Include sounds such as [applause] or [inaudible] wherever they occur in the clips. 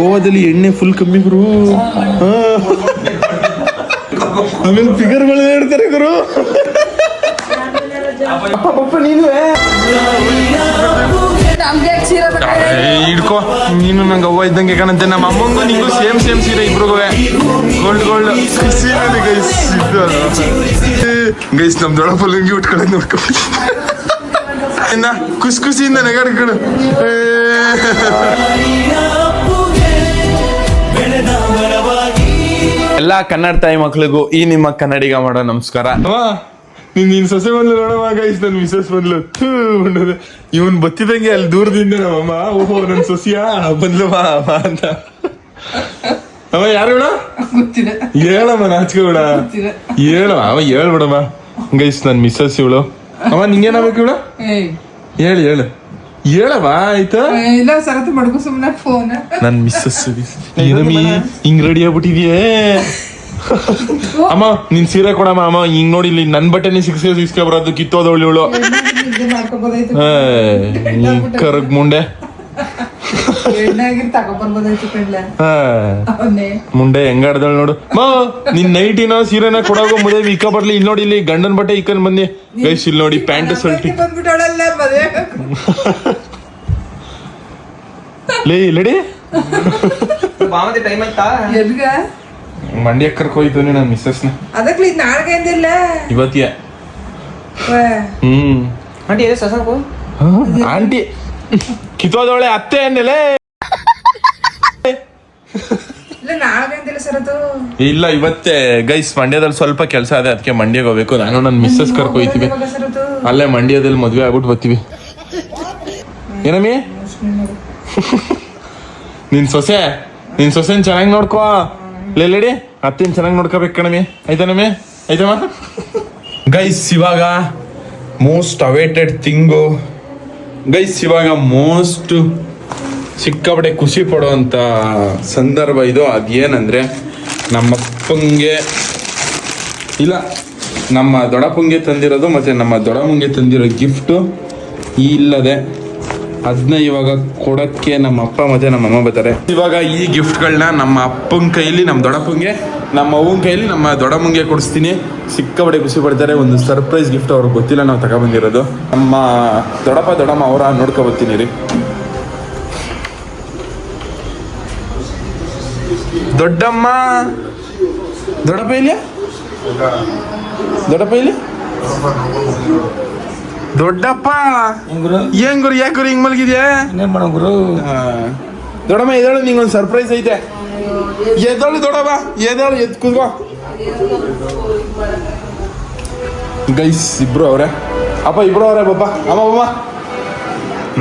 ಗೋವಾದಲ್ಲಿ ಎಣ್ಣೆ ಫುಲ್ ಕಮ್ಮಿ ಗುರು. ಆಮೇಲೆ ಫಿಗರ್ಗಳು ಹೇಳ್ತಾರೆ ಗುರು. ಹಿಡ್ಕೋ. ನೀನು ನಂಗೆ ಅವ್ವ ಇದ್ದಂಗೆ ಕಾಣಂತೆ ನಮ್ಮ ಅಮ್ಮಂಗೂ ನಿಂಗೂ ಸೇಮ್ ಸೇಮ್ ಸೀರೆ ಇಬ್ರಿಗೂ ಗೋಲ್ಡ್ ಗೋಲ್ಡ್ ಸೀರೆ ಗೈಸ್ ಗೈಸ್ ನಮ್ ದೊಡ್ಡಪ್ಪ ಲುಂಗಿ ಉಟ್ಕೊಳ್ಳೋದು ನೋಡ್ಕೊಂಡು ಇನ್ನ ಖುಷಿ ಖುಷಿಯಿಂದ ನೆಗಾಡ್ಕೊಂಡು ಎಲ್ಲ ಕನ್ನಡ ತಾಯಿ ಮಕ್ಳಿಗೂ ಈ ನಿಮ್ಮ ಕನ್ನಡಿಗ ಮಾಡೋ ನಮಸ್ಕಾರ. ನೀನ್ ನೀನ್ ಸೊಸೆ ಬಂದ್ಲು ನೋಡಮ್ಮ ಗೈಸ್ ನನ್ ಮಿಸಸ್ ಬಂದ್ಲು. ಬಂದದೆ. ಇವನ್ ಬತ್ತಿದಂಗೆ ಅಲ್ಲಿ ದೂರದಿಂದ ನಮ್ಮಮ್ಮ ಓಹೋ ನನ್ ಸೊಸಿಯಾ? ಬಂದ್ಲು ಬಾ ಬಾ ಅಂತ. ಅಮ್ಮ ಯಾರು ಬಿಡ ಗೊತ್ತಿದೆ. ಹೇಳಮ್ಮ ನಾಚಿಕೆ ಬಿಡ ಗೊತ್ತಿದೆ. ಹೇಳು ಅವ ಹೇಳ್ಬಿಡಮ್ಮ ಗೈಸ್ ನನ್ ಮಿಸ್ಸಸ್ ಇವಳು. ಅಮ್ಮ ನಿಂಗೇನಾಗ್ಬೇಕು ಇವಳು? ಹೇಳು ಹೇಳು. ಹೇಳಮ್ಮ ಆಯ್ತಾ? ಇಲ್ಲ ಸರತ್ತು ಮಡ್ಗು ಸುಮ್ಮನೆ ಫೋನ್ ನನ್ ಮಿಸ್ಸಸ್ [laughs] ಏನಮ್ಮಿ ಹಿಂಗ್ ರೆಡಿ ಆಗ್ಬಿಟ್ಟಿದ್ಯೇ? ಅಮ್ಮ ನಿನ್ ಸೀರೆ ಕೊಡಮ್ಮ ಅಮ್ಮ. ಹಿಂಗ್ ನೋಡಿ ಇಲ್ಲಿ ನನ್ ಬಟ್ಟೆನೇ ಸಿಕ್ಸ್ ಸಿಕ್ಸ್ ಬರೋದು ಕಿತ್ತೋದವಳು ಇವಳು. ಕರಗ್ ಮುಂಡೆ. [laughs] ಮುಂಡೆ ಹೆಂಗಾಡ್ದಳು ನೋಡು. ಮಾ ನಿನ್ ನೈಟಿನ ಸೀರೆನ ಕೊಡಾಗೋ ಮುದೇ ಇಕ್ಕ ಬರ್ಲಿ ಇಲ್ಲಿ ನೋಡಿ ಇಲ್ಲಿ ಗಂಡನ್ ಬಟ್ಟೆ ಇಕ್ಕನ್ ಬಂದಿ ಗೈಸ್ ಇಲ್ಲಿ ನೋಡಿ ಪ್ಯಾಂಟ್ ಸಲ್ಟಿ. ಮದುವೆ ಲೇ ಇಲ್ಲಡಿ? ಮಂಡ್ಯ ಕರ್ಕೋಯ್ತು ನನ್ನ ಮಿಸ್ಸಸ್ನ ಅದಕ್ಕೆ ಇದು ನಾಳೆಗೆ ಇವತ್ತಿಯ. ಹ್ಮ್. ಆಂಟಿ ಇದೆ ಸಸಂಕು ಆಂಟಿ. ಕಿತ್ತೋದವಳೆ ಅತ್ತೆ ಅಂದೆಲೆ. ಇಲ್ಲ ಇವತ್ತೇ ಗೈಸ್ ಮಂಡ್ಯದಲ್ಲಿ ಸ್ವಲ್ಪ ಕೆಲಸ ಇದೆ ಅದಕ್ಕೆ ಮಂಡ್ಯಗೆ ಹೋಗ್ಬೇಕು. ನಾನು ನನ್ನ ಮಿಸ್ಸಸ್ ಕರ್ಕೊಯ್ತೀವಿ ಅಲ್ಲೇ ಮಂಡ್ಯದಲ್ಲಿ ಮದ್ವೆ ಆಗ್ಬಿಟ್ಟು ಬರ್ತೀವಿ. ಏನಮ್ಮಿ? ನಿನ್ ಸೊಸೆ? ನಿನ್ ಸೊಸೆನ್ ಚೆನ್ನಾಗಿ ನೋಡ್ಕೋ. ಲೇಡಿ ಅತ್ತೆನ್ ಚೆನ್ನಾಗಿ ನೋಡ್ಕೋಬೇಕು ಕಣಮಿ ಆಯ್ತಾನಮ್ಮಿ? ಆಯ್ತಮ್ಮ? ಗೈಸ್ ಇವಾಗ ಮೋಸ್ಟ್ ಅವೇಟೆಡ್ ಥಿಂಗು ಗೈಸ್, ಇವಾಗ ಮೋಸ್ಟ್ ಸಿಕ್ಕಾಪಟ್ಟೆ ಖುಷಿ ಪಡುವಂತ ಸಂದರ್ಭ ಇದು. ಅದೇನಂದ್ರೆ, ನಮ್ಮಪ್ಪಂಗೆ, ಇಲ್ಲ, ನಮ್ಮ ದೊಡ್ಡಪ್ಪಂಗೆ ತಂದಿರೋದು ಮತ್ತೆ ನಮ್ಮ ದೊಡ್ಡಮ್ಮಂಗೆ ತಂದಿರೋ ಗಿಫ್ಟು ಇಲ್ಲದೆ ಅದನ್ನ ಇವಾಗ ಕೊಡಕ್ಕೆ ನಮ್ಮ ಅಪ್ಪ ಮತ್ತೆ ನಮ್ಮ ಅಮ್ಮ ಬರ್ತಾರೆ. ಇವಾಗ ಈ ಗಿಫ್ಟ್ಗಳನ್ನ ನಮ್ಮ ಅಪ್ಪನ ಕೈಲಿ ನಮ್ಮ ದೊಡ್ಡಪ್ಪಂಗೆ ನಮ್ಮ ಅವ್ವನ ಕೈಯಲ್ಲಿ ನಮ್ಮ ದೊಡ್ಡಮ್ಮಂಗೆ ಕೊಡಿಸ್ತೀನಿ. ಸಿಕ್ಕಾಪಟ್ಟೆ ಖುಷಿ ಪಡ್ತಾರೆ. ಒಂದು ಸರ್ಪ್ರೈಸ್ ಗಿಫ್ಟ್ ಅವ್ರಿಗೆ ಗೊತ್ತಿಲ್ಲ ನಾವು ತಗೊಬಂದಿರೋದು. ನಮ್ಮ ದೊಡ್ಡಪ್ಪ ದೊಡ್ಡಮ್ಮ ಅವರ ನೋಡ್ಕೊಬತ್ತೀನಿ ರೀ. ದೊಡ್ಡಮ್ಮ! ದೊಡ್ಡಪ್ಪ ಇಲ್ಲಿ ದೊಡ್ಡಪ್ಪ ಇಲ್ಲಿ ದೊಡ್ಡಪ್ಪ! ಏನ್ ಗುರು? ಯಾಕೆ ಗುರು ಹಿಂಗ್ ಮಲಗಿದ್ಯಾ? ಗುರು? ದೊಡ್ಡಮ್ಮ ಎದಳು ನಿಂಗೊಂದು ಸರ್ಪ್ರೈಸ್ ಐತೆ. ಎದಳು ದೊಡವ ಎದ್ದಳು, ಎದ್ ಕುದ್ಕೋ ಗೈಸ್, ಇಬ್ರು ಅವರೇ. ಅಪ್ಪ, ಇಬ್ರು ಅವರೇ ಬಪ್ಪ ಅಮ್ಮ ಬಮ್ಮ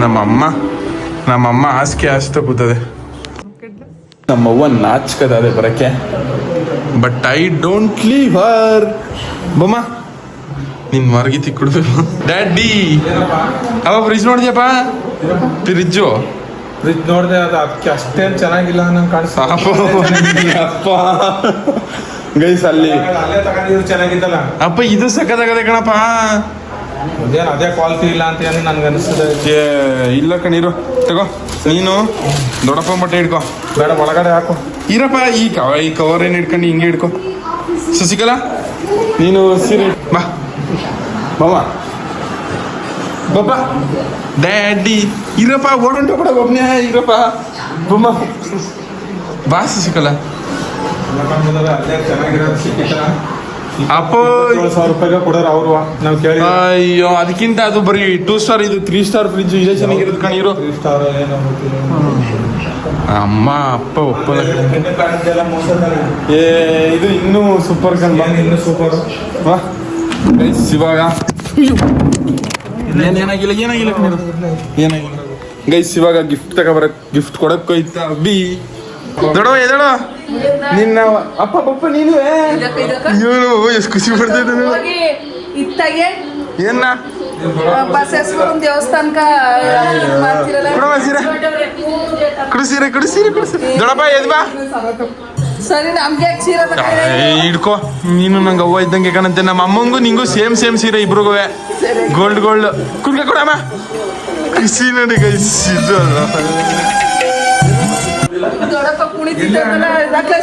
ನಮ್ಮಮ್ಮ ನಮ್ಮಮ್ಮ ಹಾಸಿಗೆ ಹಾಸ್ತ ಕೂತದೆ. ನಮ್ಮವ್ವ ನಾಚ್ಕದಾದೆ ಬರಕ್ಕೆ. But I don't leave her ಬಮ್ಮ, ನಿನ್ ಮರಗಿತಿ ಕುಡ್ದು ಡ್ಯಾಡಿ ಅವ ಫ್ರಿಜ್ ನೋಡಿದ್ಯಪ್ಪ? ಫ್ರಿಜ್ಜು ಫ್ರಿಜ್ ನೋಡಿದೆ ಅದು ಅದಕ್ಕೆ ಅಷ್ಟೇನು ಚೆನ್ನಾಗಿಲ್ಲ ನಂಗೆ ಕಾಣಿಸ್ತಾ ಅಪ್ಪ. ಗೈಸ್ ಅಲ್ಲಿ ಅಲ್ಲೇ ತಗೊಂಡಿದ್ರು ಚೆನ್ನಾಗಿದ್ದಲ್ಲ ಅಪ್ಪ ಇದು ಸಕ್ಕದಾಗದೆ ಕಣಪ್ಪ. ಅದೇನು ಅದೇ ಕ್ವಾಲಿಟಿ ಇಲ್ಲ ಅಂತ ಏನು ನನ್ಗೆ ಅನಿಸ್ತದೆ. ಇಲ್ಲ ಕಣೀರು ತಗೋ. ನೀನು ದೊಡ್ಡಪ್ಪ ಬಟ್ಟೆ ಹಿಡ್ಕೊ. ಬೇಡ ಒಳಗಡೆ ಹಾಕು. ಇರಪ್ಪ ಈ ಕವ ಈ ಕವರ್ ಏನು ಹಿಡ್ಕೊಂಡು ಹಿಂಗೆ ಹಿಡ್ಕೊ. ಶಶಿಕಲಾ ನೀನು ಸೀರೆ ಬಾ. ಬಾಮ ಬಾಬಾ ಡ್ಯಾಡಿ ಇರಪ್ಪ ಓಡಂಟ ಕೂಡ ಒಬ್ಬನೇ ಇರಪ್ಪ. ಬೊಮ್ಮ. ಬಾ ಸಿಕ್ಕಲ್ಲ? ಅಪ್ಪೋ. ಸಾವಿರ ರೂಪಾಯಿಗೆ ಕೊಡೋರು ಅವರು ನಾವು ಕೇಳಿ ಅಯ್ಯೋ ಅದಕ್ಕಿಂತ ಅದು ಬರೀ ಟೂ ಸ್ಟಾರ್ ಇದು ತ್ರೀ ಸ್ಟಾರ್ ಫ್ರಿಜ್ ಇದೇ ಚೆನ್ನಾಗಿರೋದು ಕಣಿರೋ ತ್ರೀ ಸ್ಟಾರ್ ಅಮ್ಮ ಅಪ್ಪ ಒಪ್ಪಲ್ಲ. ಏ ಇದು ಇನ್ನೂ ಸೂಪರ್ ಕಣ್ ಇನ್ನೂ ಸೂಪರ್ ಇವಾಗ ಏನಾಗಿಲ್ಲ ಏನಾಗಿಲ್ಲ ಕಣೀರು. ಏನಾಗಿಲ್ಲ. ಗೈಸ್ ಇವಾಗ ಗಿಫ್ಟ್ ತಗೋಬರ ಗಿಫ್ಟ್ ಕೊಡಕ್ ಹೋಯ್ತಾ. ಬಿ. ದೊಡವ ಎದಡ ನಿನ್ನ ಅಪ್ಪ ಪಪ್ಪ ನೀನು ಇವನು ಎಷ್ಟು ಖುಷಿ ಪಡ್ತಾ ಇತ್ತಾಗೆ? ಏನ ಬಸವೇಶ್ವರನ ದೇವಸ್ಥಾನಕ ಮಾಡ್ತಿರಲ್ಲ? ಕೊಡವ ಸೀರೆ. ಕುಡಿಸಿರೆ ಕುಡಿಸಿರೆ ಕುಡಿಸಿರೆ ದೊಡಪ್ಪ ಎದ್ ಬಾ. ಸರಿ ನಮ್ಗೆ ಹಿಡ್ಕೋ. ನೀನು ನಂಗೆ ಅವ್ವ ಇದ್ದಂಗೆ ಕಾಣಂತೆ ನಮ್ಮ ಅಮ್ಮಂಗೂ ನಿಂಗೂ ಸೇಮ್ ಸೇಮ್ ಸೀರೆ ಇಬ್ರಿಗೂ. ಗೋಲ್ಡ್ ಗೋಲ್ಡ್ ಕುಡ್ಕ ಕೊಡಮ್ಮ ಖುಷಿ ನೋಡಿ ಗೈಸ್ ಇದು ಅಲ್ಲ. ಕುಣಿತಿದ್ದಲ್ಲ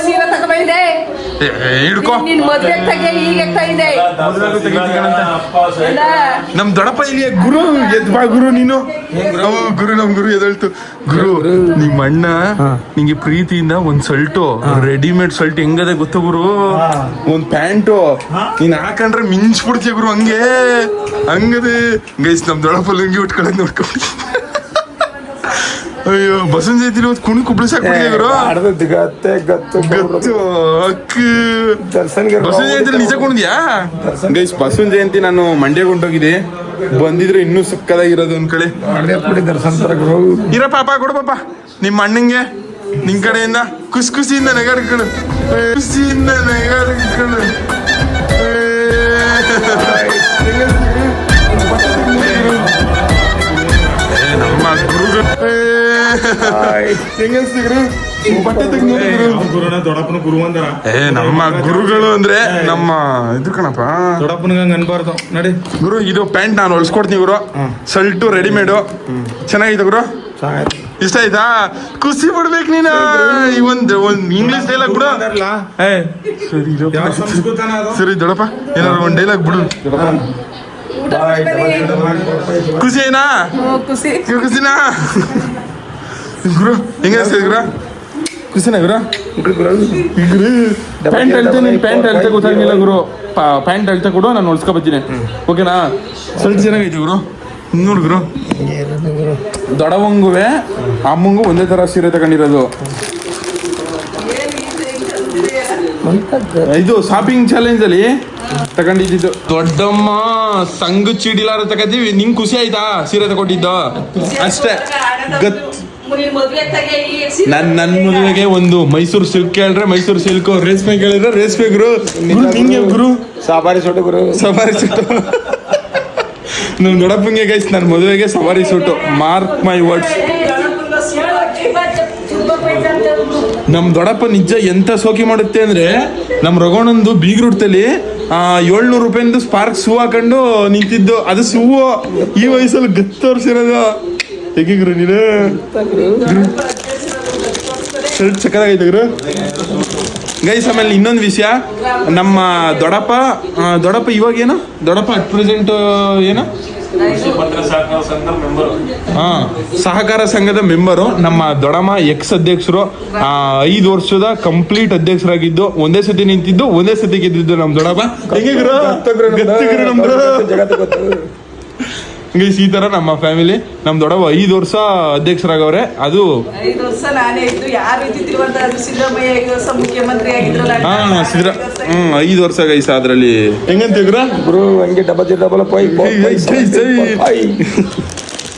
ಸೀರೆ ತಗೊಂಡಿದೆ ಹಿಡ್ಕೊ. ನಿನ್ ಈಗ ಇದೆ. ನಮ್ ದೊಡಪ್ಪ ಇಲ್ಲಿ ಗುರು ಎದ್ ಬಾ ಗುರು ನೀನು. ಗುರು. ನಮ್ ಗುರು ಎದಳ್ತು. ಗುರು ನಿಮ್ ಅಣ್ಣ ನಿಂಗೆ ಪ್ರೀತಿಯಿಂದ ಒಂದ್ ಸಲ್ಟು ರೆಡಿಮೇಡ್ ಸಲ್ಟ್ ಹೆಂಗದೆ ಗೊತ್ತ ಗುರು? ಒಂದ್ ಪ್ಯಾಂಟು. ನೀನ್ ಹಾಕಂಡ್ರೆ ಮಿಂಚ್ಬಿಡ್ತೀಯ ಗುರು ಹಂಗೆ. ಹಂಗದೆ. ಗೈಸ್ ನಮ್ ದೊಡಪ್ಪ ಲಂಗಿ ಉಟ್ಕೊಳ್ಳೋದ್ ನೋಡ್ಕೊಂಡು ಅಯ್ಯೋ ಬಸವನ್ ಜಯಂತಿ ಇವತ್ತು ಕುಣಿ ಕುಬ್ಳಿ ಸಾಕ್ಬಿಟ್ಟಿದೆ ಗುರು ಗತ್ತೆ ಗತ್ತು ಗತ್ತು ಅಕ್ಕಿ ಬಸವನ ಜಯಂತಿ ನಿಜ ಕುಣಿದ್ಯಾ? ಗೈಸ್ ಬಸವನ ಜಯಂತಿ ನಾನು ಮಂಡ್ಯ ಕೊಂಡೋಗಿದ್ದೆ ಬಂದಿದ್ರೆ ಇನ್ನೂ ಸಕ್ಕದಾಗಿರೋದು ಒಂದ್ ಕಡೆ. ದರ್ಶನ್ ತರ ಗುರು. ಇರ ಪಾಪ ಕೊಡು ಪಾಪ. ನಿಮ್ಮ ಅಣ್ಣಂಗೆ ನಿಮ್ ಕಡೆಯಿಂದ ಖುಷಿ ಖುಷಿಯಿಂದ ನಗಾಡ್ಕೊಂಡು ಖುಷಿಯಿಂದ ನಗಾಡ್ಕೊಂಡು. ಏ ನಮ್ಮ ಗುರುಗಳು ಅಂದ್ರೆ ನಮ್ಮ ಇದು ಕಣಪ್ಪ. ದೊಡ್ಡಪ್ಪನಿಗೆ ಹಂಗ ಅನ್ಬಾರ್ದು. ನಡಿ. ಗುರು ಇದು ಪ್ಯಾಂಟ್ ನಾನು ಹೊಲ್ಸ್ಕೊಡ್ತೀನಿ ಗುರು. ಸಲ್ಟು ರೆಡಿಮೇಡು. ಚೆನ್ನಾಗಿದೆ ಗುರು? ಇಷ್ಟ ಆಯ್ತಾ? ಖುಷಿ ಪಡ್ಬೇಕು ನೀನು. ಈ ಒಂದು ಒಂದ್ ಇಂಗ್ಲಿಷ್ ಡೈಲಾಗ್ ಬಿಡು. ಏ. ಸರಿ ಸರಿ. ದೊಡಪ್ಪ ಏನಾದ್ರು ಒಂದು ಡೈಲಾಗ್ ಬಿಡು. ಖುಷಿ. ಏನಾ ಖುಷಿನಾ? ಗುರು, ಹೆಂಗ ಗುರು? ಖುಷಿನ ಗುರು? ಗುರು. ಪ್ಯಾಂಟ್ ಅಳ್ತೆ ನೀನು ಪ್ಯಾಂಟ್ ಅಳ್ತೆ ಗೊತ್ತಾಗಿಲ್ಲ ಗುರು. ಪ್ಯಾಂಟ್ ಅಳ್ತೆ ಕೊಡು, ನಾನು ಹೊಲ್ಸ್ಕೊ ಬರ್ತೀನಿ. ಓಕೆನಾ? ಸ್ವಲ್ಪ ಚೆನ್ನಾಗೈತಿ ಗುರು. ನೋಡು ಗುರು. ದೊಡವಂಗುವೆ ಅಮ್ಮಂಗು ಒಂದೇ ತರ ಸೀರೆ ತಗೊಂಡಿರೋದು. ಇದು ಶಾಪಿಂಗ್ ಚಾಲೆಂಜ್ ಅಲ್ಲಿ ತಗೊಂಡಿದ್ದು. ದೊಡ್ಡಮ್ಮ, ಸಂಘ ಚೀಡಿಲಾರ ತಗೋತೀವಿ. ನಿಂಗೆ ಖುಷಿ ಆಯ್ತಾ? ಸೀರೆ ತಗೊಂಡಿದ್ದು? ಅಷ್ಟೇ. ಗತ್ ನಿನ್ ನನ್ ಮದುವೆಗೆ ಒಂದು ಮೈಸೂರು ಸಿಲ್ಕ್ ಕೇಳಿದ್ರೆ ಮೈಸೂರು ಸಿಲ್ಕ್ ರೇಷ್ಮೆ ಕೇಳಿದ್ರೆ ರೇಷ್ಮೆ ಗುರು. ಹಿಂಗೆ ನಿಂಗೆ ಗುರು. ಸವಾರಿ ಸೂಟು ಗುರು. ಸವಾರಿ ಸೂಟು. ನಮ್ ದೊಡ್ಡಪ್ಪಂಗೆ ಗೈಸ್ ನನ್ನ ಮದುವೆಗೆ ಸವಾರಿ ಸೂಟು. ಮಾರ್ಕ್ ಮೈ ವರ್ಡ್ಸ್ ನಮ್ ದೊಡ್ಡಪ್ಪ ನಿಜ ಎಂತ ಸೋಕಿ ಮಾಡುತ್ತೆ ಅಂದ್ರೆ ನಮ್ ರಘೋಣಂದು ಬೀಗ್ರುಡ್ತಲ್ಲಿ ಆ ಏಳ್ನೂರು ರೂಪಾಯಿಂದ ಸ್ಪಾರ್ಕ್ ಸೂ ಹಾಕೊಂಡು ನಿಂತಿದ್ದು. ಅದು ಶೂವು ಈ ವಯಸ್ಸಲ್ಲಿ ಗತ್ತು ತೋರ್ಸಿರೋದು ಹೇಗಿಗ್ರು ನೀನು? ಶರ್ಟ್ ಸಕ್ಕದಾಗೈತೆ ಗುರು. ಗೈಸ್ ಆಮೇಲೆ ಇನ್ನೊಂದು ವಿಷಯ. ನಮ್ಮ ದೊಡಪ್ಪ ದೊಡಪ್ಪ ಇವಾಗ ಏನು? ದೊಡಪ್ಪ ಅಟ್ ಪ್ರೆಸೆಂಟ್ ಏನು? ಹಾ ಸಹಕಾರ ಸಂಘದ ಮೆಂಬರು ನಮ್ಮ ದೊಡಮ್ಮ ಎಕ್ಸ್ ಅಧ್ಯಕ್ಷರು ಐದು ವರ್ಷದ ಕಂಪ್ಲೀಟ್ ಅಧ್ಯಕ್ಷರಾಗಿದ್ದು ಒಂದೇ ಸತಿ ನಿಂತಿದ್ದು ಒಂದೇ ಸತಿ ಗೆದ್ದಿದ್ದು ನಮ್ಮ ದೊಡಪ್ಪ ಗೈಸ್ ಈ ತರ ನಮ್ಮ ಫ್ಯಾಮಿಲಿ ನಮ್ಮ ದೊಡ್ಡವ ಐದು ವರ್ಷ ಅಧ್ಯಕ್ಷರಾಗವ್ರೆ. ಅದು ಐದು ವರ್ಷ ನಾನೇ ಇದ್ದು ಯಾರು ಅಂತ ಅದು ಸಿದ್ದರಾಮಯ್ಯ ಐದು ವರ್ಷ ಮುಖ್ಯಮಂತ್ರಿ ಆಗಿದ್ರಲ್ಲ ಹಾ ಸಿದ್ರ ಹ್ಮ್ ಐದು ವರ್ಷ ಗೈಸ್ ಅದ್ರಲ್ಲಿ. ಹೆಂಗಂತ ಗುರು ಗುರು ಹಂಗೆ ಡಬಲ್ ಡಬಲ್ ಪೈ ಪೈ ಜೈ, ಜೈ, ಜೈ.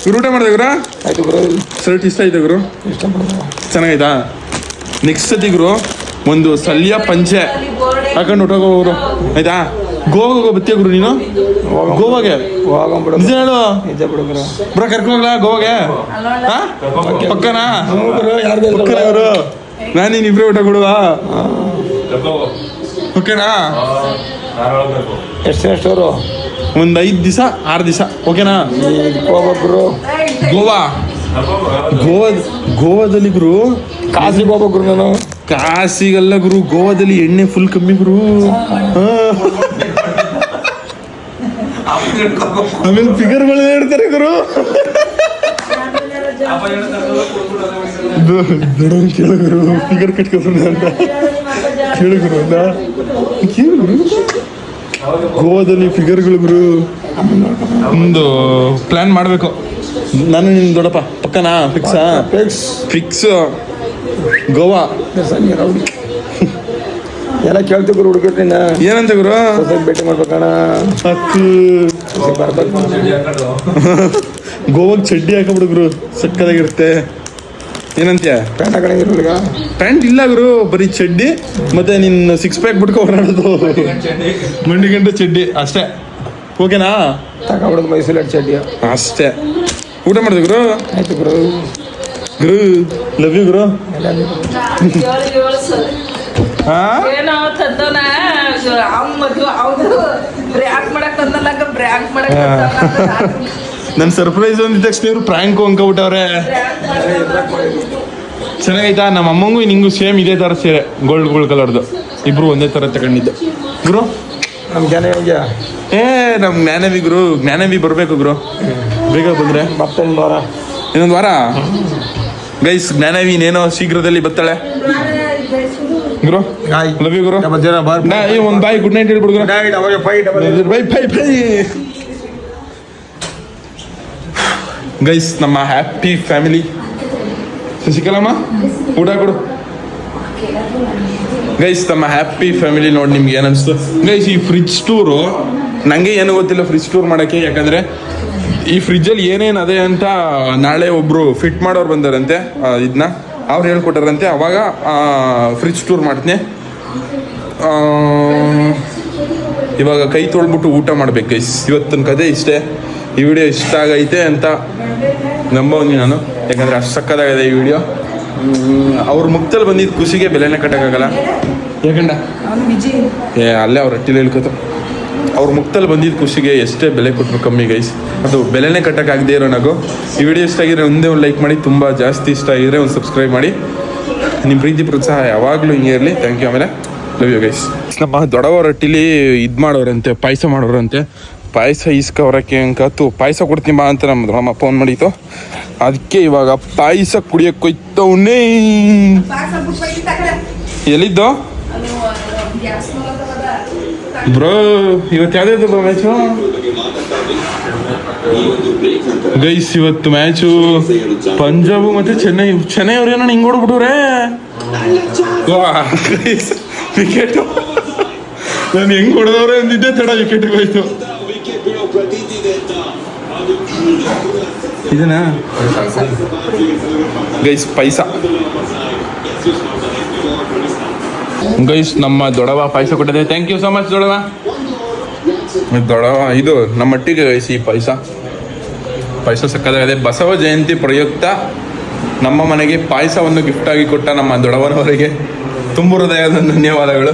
ಗುರು ಊಟ ಮಾಡಿದೆ ಗುರು? ಆಯ್ತು ಗುರು. ಶರ್ಟ್ ಇಷ್ಟ ಆಯ್ತು ಗುರು? ಚೆನ್ನಾಗಾಯ್ತಾ ನೆಕ್ಸ್ಟ್ ಸತಿ ಗುರು ಒಂದು ಸಲ್ಯ ಪಂಚೆ. ಹಾಕೊಂಡು ಹೋಗೋರು ಆಯ್ತಾ? ಗೋವಾಗ ಬತ್ತೀಯ ಗುರು ನೀನು? ಗೋವಾಗೆ. ನಿಜ ಹೇಳು. ಬ್ರ ಕರ್ಕೊಂಡು ಹೋಗ್ಲಾ ಗೋವಾಗೆ? ಪಕ್ಕನಾ? ಪಕ್ಕನ ಗುರು ನಾನು ನೀನು ಇಬ್ಬರೇ ಊಟ ಕೊಡುವ? ಓಕೆನಾ ಎಷ್ಟು ಎಷ್ಟು ಅವರು ಒಂದು ಐದು ದಿವಸ ಆರು ದಿವಸ ಓಕೆನಾ? ಗುರು. ಗೋವಾ? ಗೋವಾ ಗೋವಾದಲ್ಲಿ ಗುರು ಕಾಸಿ ಬಾಬಾ ಗುರು ನಾನು. ಕಾಸಿಗಲ್ಲ ಗುರು ಗೋವಾದಲ್ಲಿ ಎಣ್ಣೆ ಫುಲ್ ಕಮ್ಮಿ ಗುರು. ಆಮೇಲೆ ಫಿಗರ್ಗಳು ಹೇಳ್ತಾರೆ ಗುರು. ದೊಡ್ಡವ್ರು ಕೇಳು ಗುರು ಫಿಗರ್ ಕಟ್ಕೊಬರೋಣ ಅಂತ. ಕೇಳು ಗುರು ಅಂತ. ಕೇಳು ಗುರು. ಗೋವಾದಲ್ಲಿ ಫಿಗರ್ಗಳು ಗುರು. ಒಂದು ಪ್ಲಾನ್ ಮಾಡಬೇಕು. ನಾನು ನಿನ್ನ ದೊಡ್ಡಪ್ಪ ಪಕ್ಕನಾ? ಫಿಕ್ಸಾ ಫಿಕ್ಸ್ ಫಿಕ್ಸ್ ಗೋವಾ. ಎಲ್ಲ ಕೇಳ್ತಿ ಗುರು ಹುಡುಗರು ನಿನ್ನ. ಏನಂತ ಗುರು? ಭೇಟಿ ಮಾಡ್ಬೇಕಣ್ಣ. ಹತ್ತು ಗೋವಾಗ ಚಡ್ಡಿ ಹಾಕಬಿಡು ಗುರು ಸಕ್ಕದಾಗಿರುತ್ತೆ. ಏನಂತ್ಯ? ಪ್ಯಾಂಟ್ ಹಾಕೊಂಡಿದ್ರು ಹುಡುಗ ಪ್ಯಾಂಟ್ ಇಲ್ಲ ಗುರು ಬರೀ ಚಡ್ಡಿ ಮತ್ತೆ ನಿನ್ನ ಸಿಕ್ಸ್ ಪ್ಯಾಕ್ ಬಿಟ್ಕೊ ಓಡಾಡೋದು. ಮಂಡಿ ಗಂಟೆ ಚಡ್ಡಿ ಅಷ್ಟೇ. ಓಕೆನಾ? ತಗೊಂಬಿಡೋದು ಮೈಸೂರು ಚಡ್ಡಿ. ಅಷ್ಟೇ. ಊಟ ಮಾಡಿದೆ ಗುರು? ಆಯ್ತು ಗುರು. ಗುರು ಲವ್ ಯು ಗುರು. ಏನೋ ತಂದವನ ಅವ್ನ ಮದ್ವೆ ಅವ್ನು ಬ್ರ್ಯಾಕ್ ಮಾಡಕ್ ತಂದಲ್ಲ ಬ್ರ್ಯಾಕ್ ಮಾಡಕ್ ನನ್ನ ಸರ್ಪ್ರೈಸ್ ಅಂದಿದ ತಕ್ಷಣ ಇವ್ರು ಪ್ರಾಂಕ್ ಅಂಕಬಿಟ್ಟವ್ರೆ ಚೆನ್ನಾಗೈತಾ? ನಮ್ಮ ಅಮ್ಮಂಗೂ ನಿಂಗೂ ಸೇಮ್ ಇದೇ ಥರ ಸೀರೆ ಗೋಲ್ಡ್ ಗೋಲ್ಡ್ ಕಲರ್ದು ಇಬ್ರು ಒಂದೇ ಥರ ತಗೊಂಡಿದ್ದು. ಗುರು? ನಮ್ ಜನ ಏ ನಮ್ಮ ಜ್ಞಾನವಿ ಗುರು ಜ್ಞಾನವಿ ಬರಬೇಕು ಗುರು. ಬೇಗ ಬಂದ್ರೆ. ಮತ್ತೇನು ವಾರ? ಇನ್ನೊಂದು ವಾರ? ಗೈಸ್ ಜ್ಞಾನವಿ ಇನ್ನೇನೋ ಶೀಘ್ರದಲ್ಲಿ ಬರ್ತಾಳೆ. ಗುರು. ಲವ್ ಯು ಗುರು. ನಾ ಏ ಒಂದು ಬಾಯ್ ಗುಡ್ ನೈಟ್ ಹೇಳ್ಬಿಡು ಗುರು. ಬೈ ಬೈ ಬೈ ಗೈಸ್ ನಮ್ಮ ಹ್ಯಾಪಿ ಫ್ಯಾಮಿಲಿ ಶಶಿಕಲಮ್ಮ ಊಟ ಕೊಡು. ಗೈಸ್ ನಮ್ಮ ಹ್ಯಾಪಿ ಫ್ಯಾಮಿಲಿ ನೋಡಿ ನಿಮ್ಗೆ ಏನಿಸ್ತು ಗೈಸ್ ಈ ಫ್ರಿಜ್ ಟೂರು ನನಗೆ ಏನು ಗೊತ್ತಿಲ್ಲ ಫ್ರಿಜ್ ಟೂರ್ ಮಾಡೋಕ್ಕೆ ಯಾಕಂದರೆ ಈ ಫ್ರಿಜ್ಜಲ್ಲಿ ಏನೇನು ಅದೇ ಅಂತ ನಾಳೆ ಒಬ್ಬರು ಫಿಟ್ ಮಾಡೋರು ಬಂದಾರಂತೆ ಇದನ್ನ ಅವ್ರು ಹೇಳ್ಕೊಟ್ಟಾರಂತೆ ಅವಾಗ ಫ್ರಿಜ್ ಟೂರ್ ಮಾಡ್ತೀನಿ. ಆ, ಇವಾಗ ಕೈ ತೊಳ್ಬಿಟ್ಟು ಊಟ ಮಾಡ್ಬೇಕು ಗೈಸ್ ಇವತ್ತಿನ ಕತೆ ಇಷ್ಟೇ. ಈ ವಿಡಿಯೋ ಇಷ್ಟ ಆಗೈತೆ ಅಂತ ನಂಬೋನಿ ನಾನು. ಯಾಕಂದ್ರೆ ಅಷ್ಟು ಸಕ್ಕದಾಗಿದೆ ಈ ವಿಡಿಯೋ ಅವ್ರ ಮುಕ್ತಲ್ಲಿ ಬಂದಿದ್ದು ಖುಷಿಗೆ ಬೆಲೆನೇ ಕಟ್ಟಕ್ಕಾಗಲ್ಲ. ಯಾಕಂಡ? ಏ ಅಲ್ಲೇ ಅವ್ರ ಹಟ್ಟಿಲಿ ಹೇಳ್ಕೊತ. ಅವ್ರ ಮುಕ್ತಲ್ಲಿ ಬಂದಿದ್ದ ಖುಷಿಗೆ ಎಷ್ಟೇ ಬೆಲೆ ಕೊಟ್ಟರು ಕಮ್ಮಿ ಗೈಸ್ ಅದು ಬೆಲೆನೇ ಕಟ್ಟಕ್ಕಾಗದೇ ಇರೋ ನಗು. ಈ ವಿಡಿಯೋ ಇಷ್ಟ ಆಗಿದ್ರೆ ಒಂದೇ ಒಂದು ಲೈಕ್ ಮಾಡಿ ತುಂಬ ಜಾಸ್ತಿ ಇಷ್ಟ ಆಗಿದ್ರೆ ಒಂದು ಸಬ್ಸ್ಕ್ರೈಬ್ ಮಾಡಿ. ನಿಮ್ಮ ಪ್ರೀತಿ ಪ್ರೋತ್ಸಾಹ ಯಾವಾಗಲೂ ಹಿಂಗೆ ಇರಲಿ. ಥ್ಯಾಂಕ್ ಯು ಆಮೇಲೆ. ಲವ್ ಯು ಗೈಸ್ ನಮ್ಮ ದೊಡ್ಡವರ ರೊಟ್ಟಿಲಿ ಇದು ಮಾಡೋರಂತೆ ಪಾಯಸ ಮಾಡೋರಂತೆ. ಪಾಯಸ ಇಸ್ಕವ್ರಕ್ಕೆ ಅಂಕತ್ತು ಪಾಯಸ ಕೊಡ್ತೀನಿ ಬಾ ಅಂತ ನಮ್ಮ ದೊಡ್ಡಮ್ಮ ಫೋನ್ ಮಾಡಿತ್ತು. ಅದಕ್ಕೆ ಇವಾಗ ಪಾಯಸ ಕುಡಿಯೋಕೆ ಕೊಯ್ತವನೇ ಎಲ್ಲಿದ್ದು? ಬ್ರೋ, ಇವತ್ತು ಯಾವ್ದು ಬ್ರೋ ಮ್ಯಾಚು ಗೈಸ್, ಇವತ್ತು ಮ್ಯಾಚು ಪಂಜಾಬ್ ಮತ್ತೆ ಚೆನ್ನೈ. ಚೆನ್ನೈ ಅವ್ರು ಏನೋ ಹಿಂಗ್ ಹೊಡ್ಬಿಟ್ರೆ ವಿಕೆಟ್ ನಾನು ಹೆಂಗ್ ಹೊಡೆದವ್ರೆ ಅಂದಿದ್ದೆ ತಡ ವಿಕೆಟ್ ಹೋಯ್ತು. ಇದನ್ನ? ಗೈಸ್, ಪೈಸಾ. ಗೈಸ್, ನಮ್ಮ ದೊಡವ ಪಾಯಸ ಕೊಟ್ಟಿದೆ. ಥ್ಯಾಂಕ್ ಯು ಸೊ ಮಚ್ ದೊಡವ. ದೊಡವ, ಇದು ನಮ್ಮ ಮಟ್ಟಿಗೆ ಗೈಸ್ ಈ ಪಾಯಸ. ಪಾಯಸ ಸಕ್ಕದಾಗಿದೆ ಬಸವ ಜಯಂತಿ ಪ್ರಯುಕ್ತ ನಮ್ಮ ಮನೆಗೆ ಪಾಯಸವನ್ನು ಗಿಫ್ಟ್ ಆಗಿ ಕೊಟ್ಟ ನಮ್ಮ ದೊಡವನವರಿಗೆ ತುಂಬ ಹೃದಯದ ಧನ್ಯವಾದಗಳು.